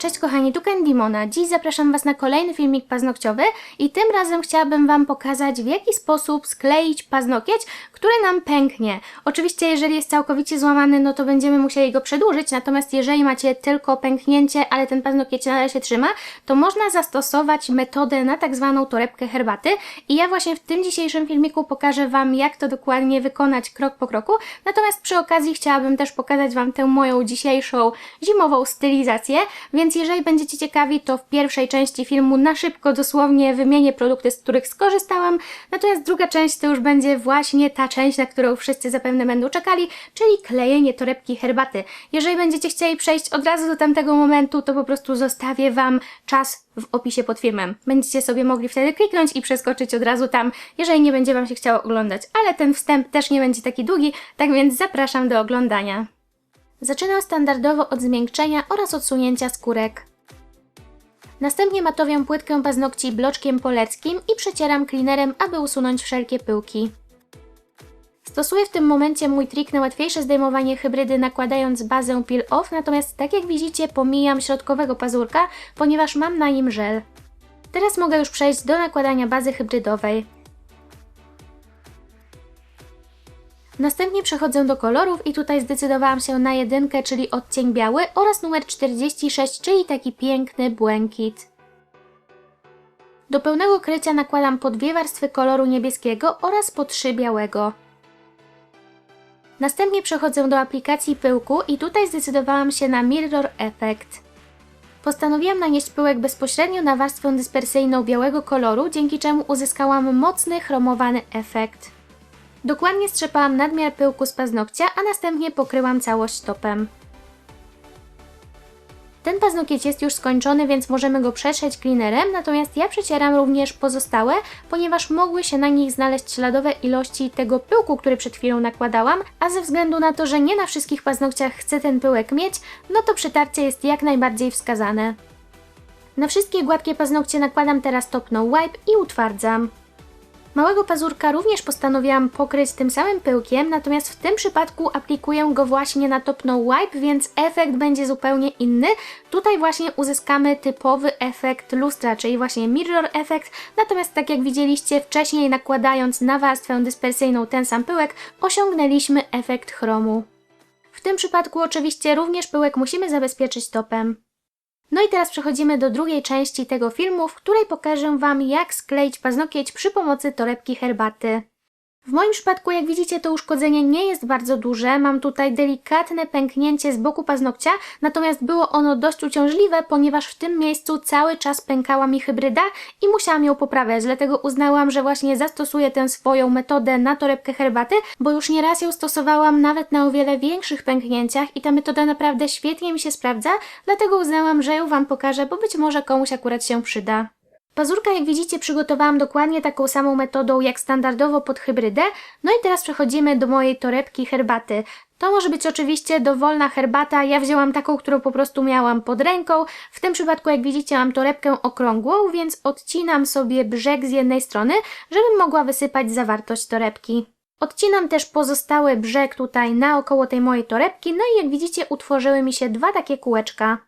Cześć kochani, tu Candymona. Dziś zapraszam Was na kolejny filmik paznokciowy i tym razem chciałabym Wam pokazać w jaki sposób skleić paznokieć, który nam pęknie. Oczywiście jeżeli jest całkowicie złamany, no to będziemy musieli go przedłużyć, natomiast jeżeli macie tylko pęknięcie, ale ten paznokieć nadal się trzyma, to można zastosować metodę na tak zwaną torebkę herbaty i ja właśnie w tym dzisiejszym filmiku pokażę Wam jak to dokładnie wykonać krok po kroku, natomiast przy okazji chciałabym też pokazać Wam tę moją dzisiejszą zimową stylizację, więc jeżeli będziecie ciekawi, to w pierwszej części filmu na szybko dosłownie wymienię produkty, z których skorzystałam, natomiast druga część to już będzie właśnie ta część, na którą wszyscy zapewne będą czekali, czyli klejenie torebki herbaty. Jeżeli będziecie chcieli przejść od razu do tamtego momentu, to po prostu zostawię Wam czas w opisie pod filmem. Będziecie sobie mogli wtedy kliknąć i przeskoczyć od razu tam, jeżeli nie będzie Wam się chciało oglądać, ale ten wstęp też nie będzie taki długi, tak więc zapraszam do oglądania. Zaczynam standardowo od zmiękczenia oraz odsunięcia skórek. Następnie matowiam płytkę paznokci bloczkiem poleckim i przecieram cleanerem, aby usunąć wszelkie pyłki. Stosuję w tym momencie mój trik na łatwiejsze zdejmowanie hybrydy nakładając bazę peel off, natomiast tak jak widzicie pomijam środkowego pazurka, ponieważ mam na nim żel. Teraz mogę już przejść do nakładania bazy hybrydowej. Następnie przechodzę do kolorów i tutaj zdecydowałam się na jedynkę, czyli odcień biały oraz numer 46, czyli taki piękny błękit. Do pełnego krycia nakładam po dwie warstwy koloru niebieskiego oraz po trzy białego. Następnie przechodzę do aplikacji pyłku i tutaj zdecydowałam się na Mirror Effect. Postanowiłam nanieść pyłek bezpośrednio na warstwę dyspersyjną białego koloru, dzięki czemu uzyskałam mocny chromowany efekt. Dokładnie strzepałam nadmiar pyłku z paznokcia, a następnie pokryłam całość topem. Ten paznokieć jest już skończony, więc możemy go przetrzeć cleanerem, natomiast ja przecieram również pozostałe, ponieważ mogły się na nich znaleźć śladowe ilości tego pyłku, który przed chwilą nakładałam, a ze względu na to, że nie na wszystkich paznokciach chcę ten pyłek mieć, no to przetarcie jest jak najbardziej wskazane. Na wszystkie gładkie paznokcie nakładam teraz top no wipe i utwardzam. Małego pazurka również postanowiłam pokryć tym samym pyłkiem, natomiast w tym przypadku aplikuję go właśnie na top no wipe, więc efekt będzie zupełnie inny. Tutaj właśnie uzyskamy typowy efekt lustra, czyli właśnie mirror effect, natomiast tak jak widzieliście wcześniej nakładając na warstwę dyspersyjną ten sam pyłek, osiągnęliśmy efekt chromu. W tym przypadku oczywiście również pyłek musimy zabezpieczyć topem. No i teraz przechodzimy do drugiej części tego filmu, w której pokażę Wam jak skleić paznokieć przy pomocy torebki herbaty. W moim przypadku, jak widzicie, to uszkodzenie nie jest bardzo duże. Mam tutaj delikatne pęknięcie z boku paznokcia, natomiast było ono dość uciążliwe, ponieważ w tym miejscu cały czas pękała mi hybryda i musiałam ją poprawiać. Dlatego uznałam, że właśnie zastosuję tę swoją metodę na torebkę herbaty, bo już nieraz ją stosowałam nawet na o wiele większych pęknięciach i ta metoda naprawdę świetnie mi się sprawdza, dlatego uznałam, że ją Wam pokażę, bo być może komuś akurat się przyda. Pazurka, jak widzicie, przygotowałam dokładnie taką samą metodą jak standardowo pod hybrydę. No i teraz przechodzimy do mojej torebki herbaty. To może być oczywiście dowolna herbata, ja wzięłam taką, którą po prostu miałam pod ręką. W tym przypadku, jak widzicie, mam torebkę okrągłą, więc odcinam sobie brzeg z jednej strony, żebym mogła wysypać zawartość torebki. Odcinam też pozostały brzeg tutaj naokoło tej mojej torebki, no i jak widzicie utworzyły mi się dwa takie kółeczka.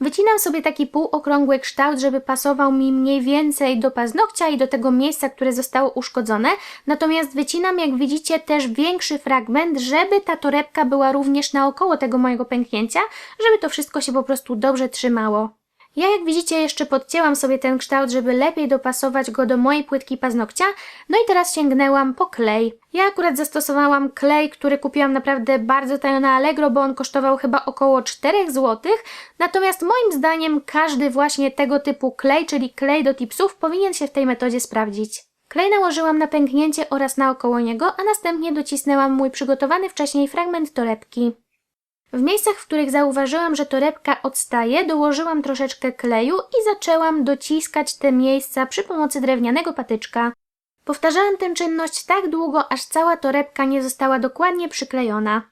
Wycinam sobie taki półokrągły kształt, żeby pasował mi mniej więcej do paznokcia i do tego miejsca, które zostało uszkodzone. Natomiast wycinam, jak widzicie, też większy fragment, żeby ta torebka była również naokoło tego mojego pęknięcia, żeby to wszystko się po prostu dobrze trzymało. Ja jak widzicie jeszcze podcięłam sobie ten kształt, żeby lepiej dopasować go do mojej płytki paznokcia, no i teraz sięgnęłam po klej. Ja akurat zastosowałam klej, który kupiłam naprawdę bardzo tanio na Allegro, bo on kosztował chyba około 4 zł, natomiast moim zdaniem każdy właśnie tego typu klej, czyli klej do tipsów, powinien się w tej metodzie sprawdzić. Klej nałożyłam na pęknięcie oraz naokoło niego, a następnie docisnęłam mój przygotowany wcześniej fragment torebki. W miejscach, w których zauważyłam, że torebka odstaje, dołożyłam troszeczkę kleju i zaczęłam dociskać te miejsca przy pomocy drewnianego patyczka. Powtarzałam tę czynność tak długo, aż cała torebka nie została dokładnie przyklejona.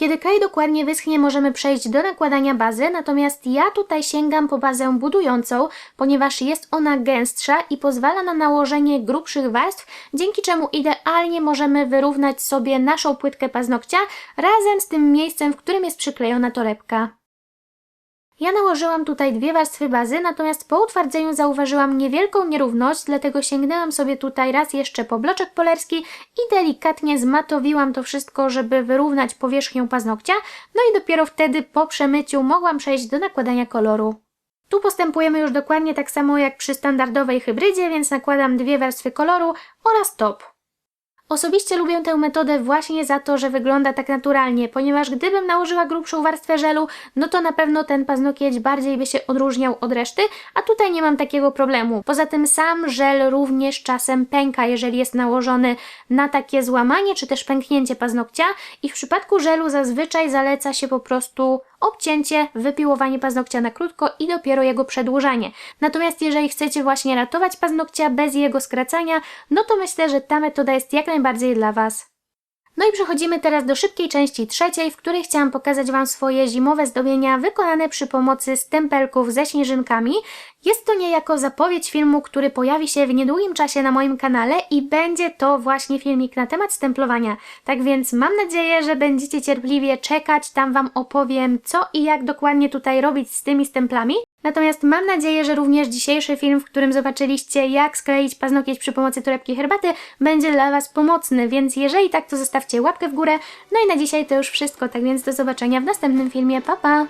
Kiedy klej dokładnie wyschnie, możemy przejść do nakładania bazy, natomiast ja tutaj sięgam po bazę budującą, ponieważ jest ona gęstsza i pozwala na nałożenie grubszych warstw, dzięki czemu idealnie możemy wyrównać sobie naszą płytkę paznokcia razem z tym miejscem, w którym jest przyklejona torebka. Ja nałożyłam tutaj dwie warstwy bazy, natomiast po utwardzeniu zauważyłam niewielką nierówność, dlatego sięgnęłam sobie tutaj raz jeszcze po bloczek polerski i delikatnie zmatowiłam to wszystko, żeby wyrównać powierzchnię paznokcia, no i dopiero wtedy po przemyciu mogłam przejść do nakładania koloru. Tu postępujemy już dokładnie tak samo jak przy standardowej hybrydzie, więc nakładam dwie warstwy koloru oraz top. Osobiście lubię tę metodę właśnie za to, że wygląda tak naturalnie, ponieważ gdybym nałożyła grubszą warstwę żelu, no to na pewno ten paznokieć bardziej by się odróżniał od reszty, a tutaj nie mam takiego problemu. Poza tym sam żel również czasem pęka, jeżeli jest nałożony na takie złamanie czy też pęknięcie paznokcia i w przypadku żelu zazwyczaj zaleca się po prostu obcięcie, wypiłowanie paznokcia na krótko i dopiero jego przedłużanie. Natomiast jeżeli chcecie właśnie ratować paznokcia bez jego skracania, no to myślę, że ta metoda jest jak najbardziej dla Was. No i przechodzimy teraz do szybkiej części trzeciej, w której chciałam pokazać Wam swoje zimowe zdobienia wykonane przy pomocy stempelków ze śnieżynkami. Jest to niejako zapowiedź filmu, który pojawi się w niedługim czasie na moim kanale i będzie to właśnie filmik na temat stemplowania. Tak więc mam nadzieję, że będziecie cierpliwie czekać, tam Wam opowiem co i jak dokładnie tutaj robić z tymi stemplami. Natomiast mam nadzieję, że również dzisiejszy film, w którym zobaczyliście jak skleić paznokieć przy pomocy torebki herbaty, będzie dla Was pomocny, więc jeżeli tak, to zostawcie łapkę w górę. No i na dzisiaj to już wszystko, tak więc do zobaczenia w następnym filmie. Pa, pa!